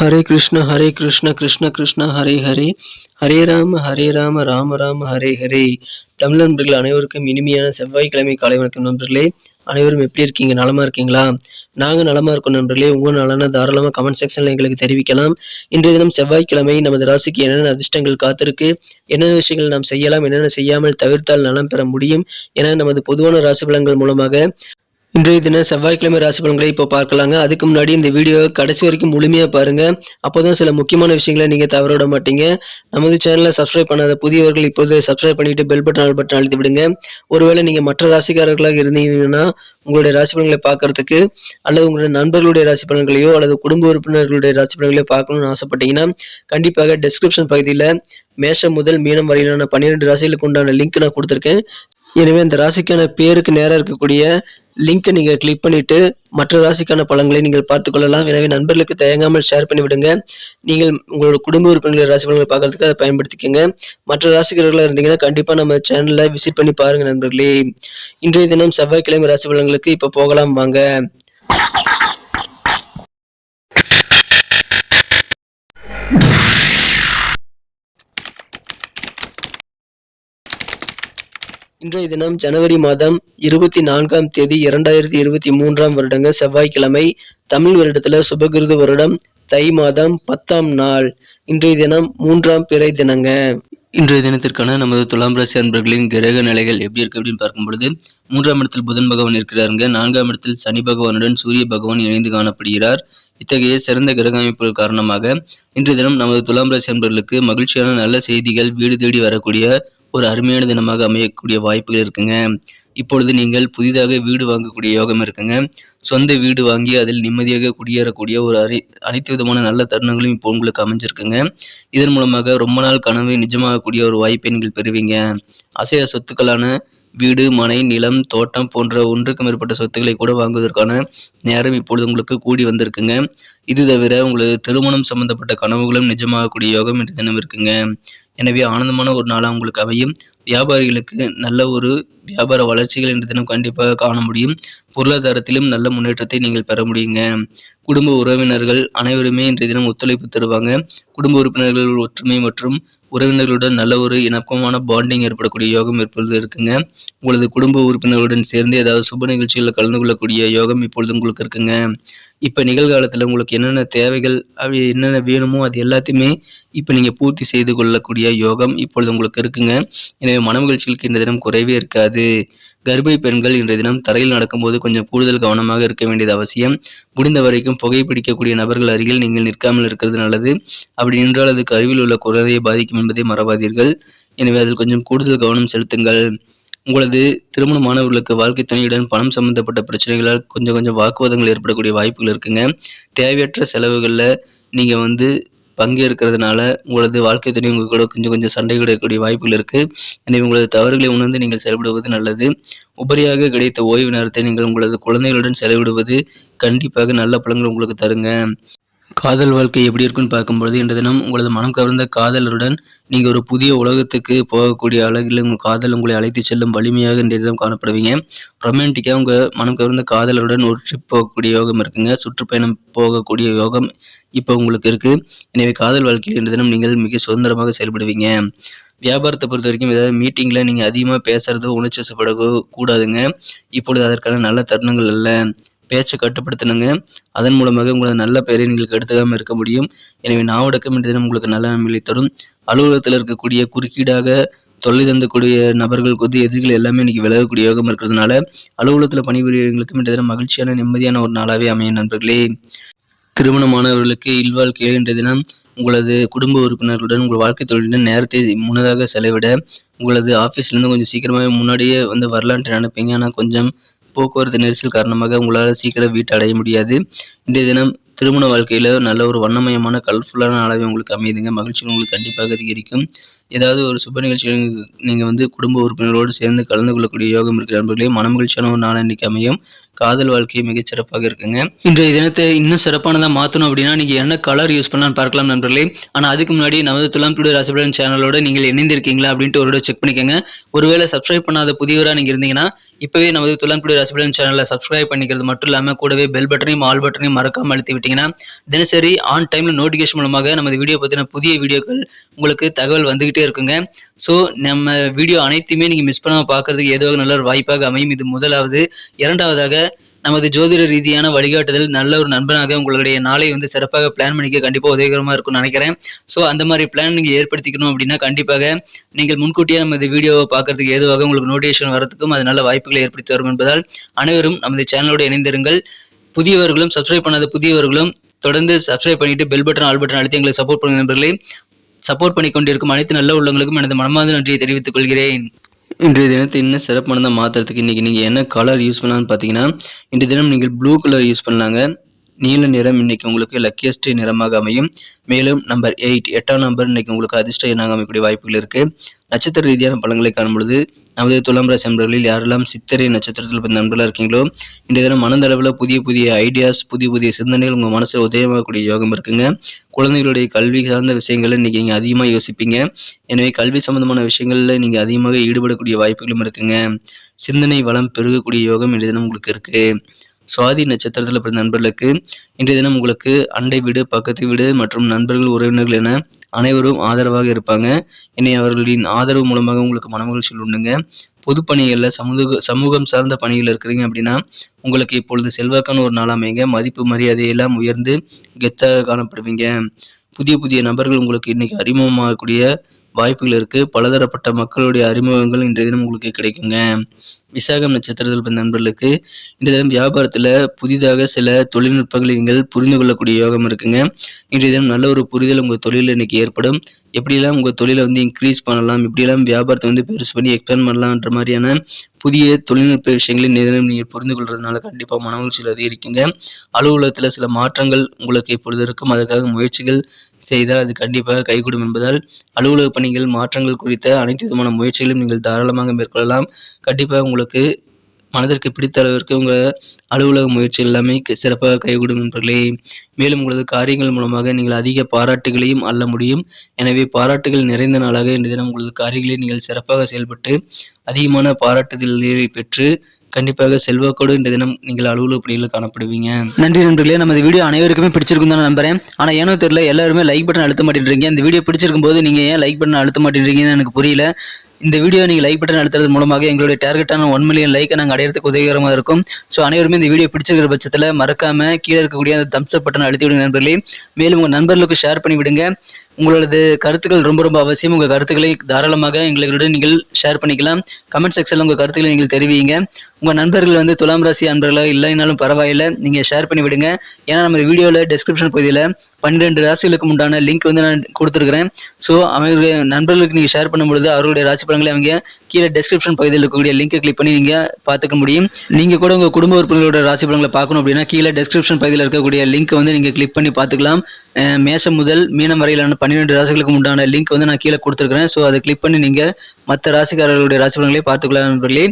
ஹரே கிருஷ்ண ஹரே கிருஷ்ண கிருஷ்ண கிருஷ்ண ஹரே ஹரே. ஹரே ராம ஹரே ராம ராம ராம ஹரே ஹரே. தமிழ் நண்பர்கள் அனைவருக்கும் இனிமையான செவ்வாய்க்கிழமை காலை வணக்கம் நண்பர்களே. அனைவரும் எப்படி இருக்கீங்க? நலமா இருக்கீங்களா? நாங்க நலமா இருக்கோம் நண்பர்களே. உங்க நலனை தாராளமாக கமெண்ட் செக்ஷன்ல எங்களுக்கு தெரிவிக்கலாம். இன்றைய தினம் செவ்வாய்க்கிழமை நமது ராசிக்கு என்னென்ன அதிர்ஷ்டங்கள் காத்திருக்கு? என்னென்ன விஷயங்கள் நாம் செய்யலாம்? என்னென்ன செய்யாமல் தவிர்த்தால் நலம் பெற முடியும்? என நமது பொதுவான ராசி பலன்கள் மூலமாக இன்றைய தினம் செவ்வாய்க்கிழமை ராசி பலன்களை இப்போ பார்க்கலாங்க. அதுக்கு முன்னாடி இந்த வீடியோ கடைசி வரைக்கும் முழுமையாக பாருங்கள் அப்போ தான் சில முக்கியமான விஷயங்களை நீங்கள் தவற விட மாட்டீங்க. நமது சேனலை சப்ஸ்கிரைப் பண்ணாத புதியவர்கள் இப்போது சப்ஸ்கிரைப் பண்ணிட்டு பெல் பட்டன் ஆல் பட்டன் அழுத்தி விடுங்க. ஒருவேளை நீங்கள் மற்ற ராசிக்காரர்களாக இருந்தீங்கன்னா உங்களுடைய ராசி பலன்களை பார்க்கறதுக்கு அல்லது உங்களுடைய நண்பர்களுடைய ராசி பலன்களையோ அல்லது குடும்ப உறுப்பினர்களுடைய ராசி பலன்களையோ பார்க்கணும்னு ஆசைப்பட்டீங்கன்னா கண்டிப்பாக டெஸ்கிரிப்ஷன் பகுதியில் மேஷம் முதல் மீனம் வரையிலான பன்னிரெண்டு ராசிகளுக்கு உண்டான லிங்க் நான் கொடுத்துருக்கேன். எனவே இந்த ராசிக்கான பேருக்கு நேராக இருக்கக்கூடிய லிங்கை நீங்கள் கிளிக் பண்ணிவிட்டு மற்ற ராசிக்கான பலன்களை நீங்கள் பார்த்துக் கொள்ளலாம். எனவே நண்பர்களுக்கு தயங்காமல் ஷேர் பண்ணிவிடுங்க. நீங்கள் உங்களோட குடும்ப உறுப்பினர்கள் ராசி பலன்களை பார்க்கறதுக்கு அதை பயன்படுத்திக்கோங்க. மற்ற ராசிக்காரர்களாக இருந்தீங்கன்னா கண்டிப்பாக நம்ம சேனலில் விசிட் பண்ணி பாருங்கள் நண்பர்களே. இன்றைய தினம் செவ்வாய்க்கிழமை ராசி பலன்களுக்கு இப்போ போகலாம் வாங்க. இன்றைய தினம் ஜனவரி மாதம் இருபத்தி நான்காம் தேதி இரண்டாயிரத்தி இருபத்தி மூன்றாம் வருடங்க செவ்வாய்க்கிழமை தமிழ் வருடத்துல சுபகிருது வருடம் தை மாதம் பத்தாம் நாள். இன்றைய தினம் மூன்றாம் பிறை தினங்க. இன்றைய தினத்திற்கான நமது துலாம் ராசி அன்பர்களின் கிரக நிலைகள் எப்படி இருக்கு அப்படின்னு பார்க்கும் பொழுது மூன்றாம் இடத்தில் புதன் பகவான் இருக்கிறாருங்க. நான்காம் இடத்தில் சனி பகவானுடன் சூரிய பகவான் இணைந்து காணப்படுகிறார். இத்தகைய சிறந்த கிரக அமைப்புகள் காரணமாக இன்றைய தினம் நமது துலாம் ராசி அன்பர்களுக்கு மகிழ்ச்சியான நல்ல செய்திகள் வீடு தேடி வரக்கூடிய ஒரு அருமையான தினமாக அமையக்கூடிய வாய்ப்புகள் இருக்குங்க. இப்பொழுது நீங்கள் புதிதாக வீடு வாங்கக்கூடிய யோகம் இருக்குங்க. சொந்த வீடு வாங்கி அதில் நிம்மதியாக குடியேறக்கூடிய ஒரு அரி அனைத்து விதமான நல்ல தருணங்களும் இப்போ உங்களுக்கு அமைஞ்சிருக்குங்க. இதன் மூலமாக ரொம்ப நாள் கனவு நிஜமாகக்கூடிய ஒரு வாய்ப்பை நீங்கள் பெறுவீங்க. அசைய சொத்துக்களான வீடு மனை நிலம் தோட்டம் போன்ற ஒன்றுக்கு மேற்பட்ட சொத்துக்களை கூட வாங்குவதற்கான நேரம் இப்பொழுது உங்களுக்கு கூடி வந்திருக்குங்க. இது தவிர உங்களுக்கு திருமணம் சம்பந்தப்பட்ட கனவுகளும் நிஜமாகக்கூடிய யோகம் இன்று தினம் இருக்குங்க. எனவே ஆனந்தமான ஒரு நாளாக உங்களுக்கு அமையும். வியாபாரிகளுக்கு நல்ல ஒரு வியாபார வளர்ச்சிகள் இன்று தினம் கண்டிப்பாக காண முடியும். பொருளாதாரத்திலும் நல்ல முன்னேற்றத்தை நீங்கள் பெற முடியுங்க. குடும்ப உறவினர்கள் அனைவருமே இன்றைய தினம் ஒத்துழைப்பு தருவாங்க. குடும்ப உறுப்பினர்கள் ஒற்றுமை மற்றும் உறவினர்களுடன் நல்ல ஒரு இணக்கமான பாண்டிங் ஏற்படக்கூடிய யோகம் இப்பொழுது இருக்குங்க. உங்களது குடும்ப உறுப்பினர்களுடன் சேர்ந்து ஏதாவது சுப நிகழ்ச்சிகளில் கலந்து கொள்ளக்கூடிய யோகம் இப்பொழுது உங்களுக்கு இருக்குங்க. இப்போ நிகழ்காலத்தில் உங்களுக்கு என்னென்ன தேவைகள் அப்படி என்னென்ன வேணுமோ அது எல்லாத்தையுமே இப்போ நீங்கள் பூர்த்தி செய்து கொள்ளக்கூடிய யோகம் இப்பொழுது உங்களுக்கு இருக்குங்க. எனவே மனமகிழ்ச்சிகளுக்கு இந்த தினம் குறைவே இருக்காது. கர்ப்பிணி பெண்கள் இன்றைய தினம் தரையில் நடக்கும்போது கொஞ்சம் கூடுதல் கவனமாக இருக்க வேண்டியது அவசியம். முடிந்த வரைக்கும் புகைப்பிடிக்கக்கூடிய நபர்கள் அருகில் நீங்கள் நிற்காமல் இருக்கிறது நல்லது. அப்படி நின்றால் அதுக்கு கருவில் உள்ள குழந்தையை பாதிக்கும் என்பதை மறவாதீர்கள். எனவே அதில் கொஞ்சம் கூடுதல் கவனம் செலுத்துங்கள். உங்களது திருமணமானவர்களுக்கு வாழ்க்கை துணையுடன் பணம் சம்பந்தப்பட்ட பிரச்சனைகளால் கொஞ்சம் கொஞ்சம் வாக்குவாதங்கள் ஏற்படக்கூடிய வாய்ப்புகள் இருக்குங்க. தேவையற்ற செலவுகளில் நீங்கள் வந்து பங்கேற்கிறதுனால உங்களது வாழ்க்கை துணை உங்கள் கூட கொஞ்சம் கொஞ்சம் சண்டை கிடைக்கக்கூடிய வாய்ப்புகள் இருக்குது எனவே உங்களது தவறுகளை உணர்ந்து நீங்கள் செயல்படுவது நல்லது. உபரியாக கிடைத்த ஓய்வு நேரத்தை நீங்கள் உங்களது குழந்தைகளுடன் செலவிடுவது கண்டிப்பாக நல்ல பலன்கள் உங்களுக்கு தருங்க. காதல் வாழ்க்கை எப்படி இருக்குன்னு பார்க்கும்பொழுது இன்று தினம் உங்களது மனம் கவர்ந்த காதலருடன் நீங்கள் ஒரு புதிய உலகத்துக்கு போகக்கூடிய அழகில் உங்கள் காதல் உங்களை அழைத்து செல்லும் வலிமையாக இன்றைய தினம் காணப்படுவீங்க. ரொமான்டிக்காக உங்கள் மனம் கவர்ந்த காதலருடன் ஒரு ட்ரிப் போகக்கூடிய யோகம் இருக்குங்க. சுற்றுப்பயணம் போகக்கூடிய யோகம் இப்போ உங்களுக்கு இருக்குது எனவே காதல் வாழ்க்கையில் இன்று தினம் நீங்கள் மிக சுதந்திரமாக செயல்படுவீங்க. வியாபாரத்தை பொறுத்த வரைக்கும் ஏதாவது மீட்டிங்கில் நீங்கள் அதிகமாக பேசுகிறதோ உணர்ச்சி கூடாதுங்க. இப்பொழுது அதற்கான நல்ல தருணங்கள் அல்ல. பேச்சை கட்டுப்படுத்தணுங்க. அதன் மூலமாக உங்களது நல்ல பெயரை நீங்கள் கெடுத்துக்காமல் இருக்க முடியும். எனவே நாவடக்கம் என்ற தினம் உங்களுக்கு நல்ல நன்மைகளை தரும். அலுவலகத்தில் இருக்கக்கூடிய குறுக்கீடாக தொல்லை தந்தக்கூடிய நபர்களுக்கு வந்து எதிரிகள் எல்லாமே இன்னைக்கு விலகக்கூடிய யோகம் இருக்கிறதுனால அலுவலகத்தில் பணிபுரியவர்களுக்கும் இன்றைய தினம் மகிழ்ச்சியான நிம்மதியான ஒரு நாளாகவே அமையும் நண்பர்களே. திருமணமானவர்களுக்கு இல்வாழ்க்கையில் இன்றைய தினம் உங்களது குடும்ப உறுப்பினர்களுடன் உங்கள் வாழ்க்கை தொழிலுடன் நேரத்தை முன்னதாக செலவிட உங்களது ஆஃபீஸ்லேருந்து கொஞ்சம் சீக்கிரமாகவே முன்னாடியே வந்து வரலான்ட்டு நினைப்பீங்க ஆனால் கொஞ்சம் போக்குவரத்து நெரிசல் காரணமாக உங்களால் சீக்கிரம் வீட்டை அடைய முடியாது. இன்றைய தினம் திருமண வாழ்க்கையில் நல்ல ஒரு வண்ணமயமான கலர்ஃபுல்லான நாளாகவே உங்களுக்கு அமையுதுங்க. மகிழ்ச்சி உங்களுக்கு கண்டிப்பாக அதிகரிக்கும். ஏதாவது ஒரு சுப நிகழ்ச்சிகள் நீங்கள் வந்து குடும்ப உறுப்பினரோடு சேர்ந்து கலந்து கொள்ளக்கூடிய யோகம் இருக்கிற நண்பர்களே மனமகிழ்ச்சியான ஒரு நாள் இன்றைக்கு அமையும். காதல் வாழ்க்கை மிகச்சிறப்பாக இருக்குங்க. இன்றைய தினத்தை இன்னும் சிறப்பானதாக மாற்றணும் அப்படின்னா நீங்கள் என்ன கலர் யூஸ் பண்ணலாம்னு பார்க்கலாம் நண்பர்களே. ஆனால் அதுக்கு முன்னாடி நமது துலாம் டுடே ராசிபலன் சேனலோட நீங்கள் இணைந்திருக்கீங்களா அப்படின்ட்டு ஒரு செக் பண்ணிக்கோங்க. ஒருவேளை சப்ஸ்கிரைப் பண்ணாத புதியவராக நீங்கள் இருந்தீங்கன்னா இப்போவே நமது துலாம் டுடே ராசிபலன் சேனலை சப்ஸ்கிரைப் பண்ணிக்கிறது மட்டும் இல்லாமல் கூடவே பெல் பட்டனையும் ஆல் பட்டனையும் மறக்காமல் அழுத்தி விட்டீங்கன்னா தினசரி ஆன் டைமில் நோட்டிஃபிகேஷன் மூலமாக நமது வீடியோ பற்றின புதிய வீடியோக்கள் உங்களுக்கு தகவல் வந்துகிட்டு இருக்குங்க. ஸோ நம்ம வீடியோ அனைத்துமே நீங்கள் மிஸ் பண்ணாமல் பார்க்கறதுக்கு ஏதோ நல்ல ஒரு வாய்ப்பாக அமையும். இது முதலாவது. இரண்டாவதாக நமது ஜோதிட ரீதியான வழிகாட்டுதல் நல்ல ஒரு நண்பனாக உங்களுடைய நாளை வந்து சிறப்பாக பிளான் பண்ணிக்க கண்டிப்பாக உதவிகரமாக இருக்கும்னு நினைக்கிறேன். ஸோ அந்த மாதிரி பிளான் நீங்கள் ஏற்படுத்திக்கணும் அப்படின்னா கண்டிப்பாக நீங்கள் முன்கூட்டியே நமது வீடியோவை பார்க்கறதுக்கு ஏதுவாக உங்களுக்கு நோட்டிஃபிகேஷன் வரதுக்கும் அது நல்ல வாய்ப்புகளை ஏற்படுத்தி வரும் என்பதால் அனைவரும் நமது சேனலோடு இணைந்திருங்கள். புதியவர்களும் சப்ஸ்கிரைப் பண்ணாத புதியவர்களும் தொடர்ந்து சப்ஸ்கிரைப் பண்ணிட்டு பெல் பட்டன் ஆல் பட்டன் அழுத்தி எங்களை சப்போர்ட் பண்ணுங்க நண்பர்களே. சப்போர்ட் பண்ணி கொண்டிருக்கும் அனைத்து நல்ல உள்ளங்களுக்கும் எனது மனமார்ந்த நன்றியை தெரிவித்துக் கொள்கிறேன். இன்றைய தினத்தை இன்னும் சிறப்பானதாக மாற்றுறதுக்கு இன்றைக்கி நீங்கள் என்ன கலர் யூஸ் பண்ணலான்னு பார்த்தீங்கன்னா இன்றைய தினம் நீங்கள் ப்ளூ கலர் யூஸ் பண்ணலாங்க. நீல நிறம் இன்னைக்கு உங்களுக்கு லக்கியஸ்ட் நிறமாக அமையும். மேலும் நம்பர் எயிட் எட்டாம் நம்பர் இன்னைக்கு உங்களுக்கு அதிர்ஷ்ட எண்ணாக அமையக்கூடிய வாய்ப்புகள் இருக்கு. நட்சத்திர ரீதியான பலன்களை காணும் பொழுது நமது துலாம் ராசி நண்பர்களில் யாரெல்லாம் சித்திரை நட்சத்திரத்தில் பிறந்த நண்பர்களாக இருக்கீங்களோ இன்றைய தினம் மனதளவில் புதிய புதிய ஐடியாஸ் புதிய புதிய சிந்தனைகள் உங்கள் மனசில் உதயமாகக்கூடிய யோகம் இருக்குங்க. குழந்தைகளுடைய கல்வி சார்ந்த விஷயங்களை இன்றைக்கி நீங்கள் அதிகமாக யோசிப்பீங்க. எனவே கல்வி சம்பந்தமான விஷயங்களில் நீங்கள் அதிகமாக ஈடுபடக்கூடிய வாய்ப்புகளும் இருக்குங்க. சிந்தனை வளம் பெருகக்கூடிய யோகம் இன்றைய தினம் உங்களுக்கு இருக்குது சுவாதி நட்சத்திரத்தில் பிறந்த நண்பர்களுக்கு இன்றைய தினம் உங்களுக்கு அண்டை வீடு பக்கத்து வீடு மற்றும் நண்பர்கள் உறவினர்கள் என அனைவரும் ஆதரவாக இருப்பாங்க. இனி அவர்களின் ஆதரவு மூலமாக உங்களுக்கு மனமகிழ்ச்சியில் உண்டுங்க. பொது பணிகளில் சமூக சமூகம் சார்ந்த பணிகள் இருக்கிறீங்க அப்படின்னா உங்களுக்கு இப்பொழுது செல்வாக்கான ஒரு நாள் அமைங்க மதிப்பு மரியாதையெல்லாம் உயர்ந்து கெத்தாக காணப்படுவீங்க. புதிய புதிய நபர்கள் உங்களுக்கு இன்னைக்கு அறிமுகமாகக்கூடிய வாய்ப்புகள் இருக்கு. பலதரப்பட்ட மக்களுடைய அறிமுகங்கள் இன்றைய தினம் உங்களுக்கு கிடைக்குங்க. விசாகம் நட்சத்திரத்தில் பிறந்த நண்பர்களுக்கு இன்றைய தினம் வியாபாரத்தில் புதிதாக சில தொழில்நுட்பங்களை நீங்கள் புரிந்து கொள்ளக்கூடிய யோகம் இருக்குங்க. இன்றைய தினம் நல்ல ஒரு புரிதல் உங்கள் தொழிலில் இன்னைக்கு ஏற்படும். எப்படியெல்லாம் உங்கள் தொழிலை வந்து இன்க்ரீஸ் பண்ணலாம் எப்படியெல்லாம் வியாபாரத்தை வந்து பெருசு பண்ணி எக்ஸ்பேண்ட் பண்ணலாம்ன்ற மாதிரியான புதிய தொழில்நுட்ப விஷயங்களை இன்றைய தினம் நீங்கள் புரிந்து கொள்றதுனால கண்டிப்பாக மனமகிழ்ச்சியில் அதிகரிக்குங்க. அலுவலகத்தில் சில மாற்றங்கள் உங்களுக்கு இப்பொழுது இருக்கும். அதற்காக முயற்சிகள் செய்தால் அது கண்டிப்பாக கைகூடும் என்பதால் அலுவலக பணிகள் மாற்றங்கள் குறித்த அனைத்து விதமான முயற்சிகளையும் நீங்கள் தாராளமாக மேற்கொள்ளலாம். கண்டிப்பாக உங்களுக்கு மனதிற்கு பிடித்த அளவிற்கு உங்கள் அலுவலக முயற்சி எல்லாமே க- சிறப்பாக கைகூடும் நண்பர்களே மேலும் உங்களது காரியங்கள் மூலமாக நீங்கள் அதிக பாராட்டுகளையும் அள்ள முடியும். எனவே பாராட்டுகள் நிறைந்த நாளாக இன்று தினம் உங்களது காரியங்களை நீங்கள் சிறப்பாக செயல்பட்டு அதிகமான பாராட்டுதல்களை பெற்று கண்டிப்பாக செல்வாக்கோடு இந்த தினம் நீங்கள் அலுவலக பணிகளில் காணப்படுவீங்க. நன்றி நண்பர்களே நமது வீடியோ அனைவருக்குமே பிடிச்சிருக்கும் தான் நம்புறேன். ஆனால் ஏனோ தெரியல எல்லாருமே லைக் பட்டன் அழுத்த மாட்டேன்றீங்க. இந்த வீடியோ பிடிச்சிருக்கும் போது நீங்கள் ஏன் லைக் பட்டன் அழுத்த மாட்டேன்றீங்கன்னு எனக்கு புரியல. இந்த வீடியோ நீங்கள் லைக் பட்டன் அழுத்துறது மூலமாக எங்களுடைய டார்கெட்டான ஒன் மில்லியன் லைக்கை நாங்கள் அடையிறதுக்கு உதவிகரமாக இருக்கும். ஸோ அனைவருமே இந்த வீடியோ பிடிச்சிருக்கிற பட்சத்தில் மறக்காமல் கீழே இருக்கக்கூடிய அந்த தம்ஸ் அப் பட்டன் அழுத்தி விடுங்க நண்பர்களே. மேலும் உங்கள் நண்பர்களுக்கு ஷேர் பண்ணி விடுங்க. உங்களது கருத்துக்கள் ரொம்ப ரொம்ப அவசியம். உங்கள் கருத்துக்களை தாராளமாக எங்களுடன் நீங்கள் ஷேர் பண்ணிக்கலாம். கமெண்ட் செக்ஷனில் உங்கள் கருத்துக்களை நீங்கள் தெரிவிங்க. உங்கள் நண்பர்கள் வந்து துலாம் ராசி அன்பர்களாக இல்லைனாலும் பரவாயில்லை. நீங்கள் ஷேர் பண்ணி விடுங்க. ஏன்னா நம்ம வீடியோவில் டெஸ்கிரிப்ஷன் பகுதியில் பன்னிரெண்டு ராசிகளுக்கு உண்டான லிங்க் வந்து நான் கொடுத்துருக்கிறேன். ஸோ அவங்களுடைய நண்பர்களுக்கு நீங்கள் ஷேர் பண்ணும்பொழுது அவர்களுடைய ராசி பலன்களை அவங்க கீழே டெஸ்கிரிப்ஷன் பகுதியில் இருக்கக்கூடிய லிங்கை கிளிக் பண்ணி நீங்கள் பார்த்துக்க முடியும். நீங்கள் கூட உங்கள் குடும்ப உறுப்பினர்களோட ராசி பலன்களை பார்க்கணும் அப்படின்னா கீழே டெஸ்கிரிப்ஷன் பகுதியில் இருக்கக்கூடிய லிங்க் வந்து நீங்கள் கிளிக் பண்ணி பார்த்துக்கலாம். மேசம் மேஷம் முதல் மீனம் வரையிலான பன்னிரெண்டு ராசிகளுக்கு உண்டான லிங்க் வந்து நான் கீழே கொடுத்துருக்கிறேன். ஸோ அதை கிளிக் பண்ணி நீங்கள் மற்ற ராசிக்காரர்களுடைய ராசி பலன்களை பார்த்துக்கலாம் நண்பர்களே.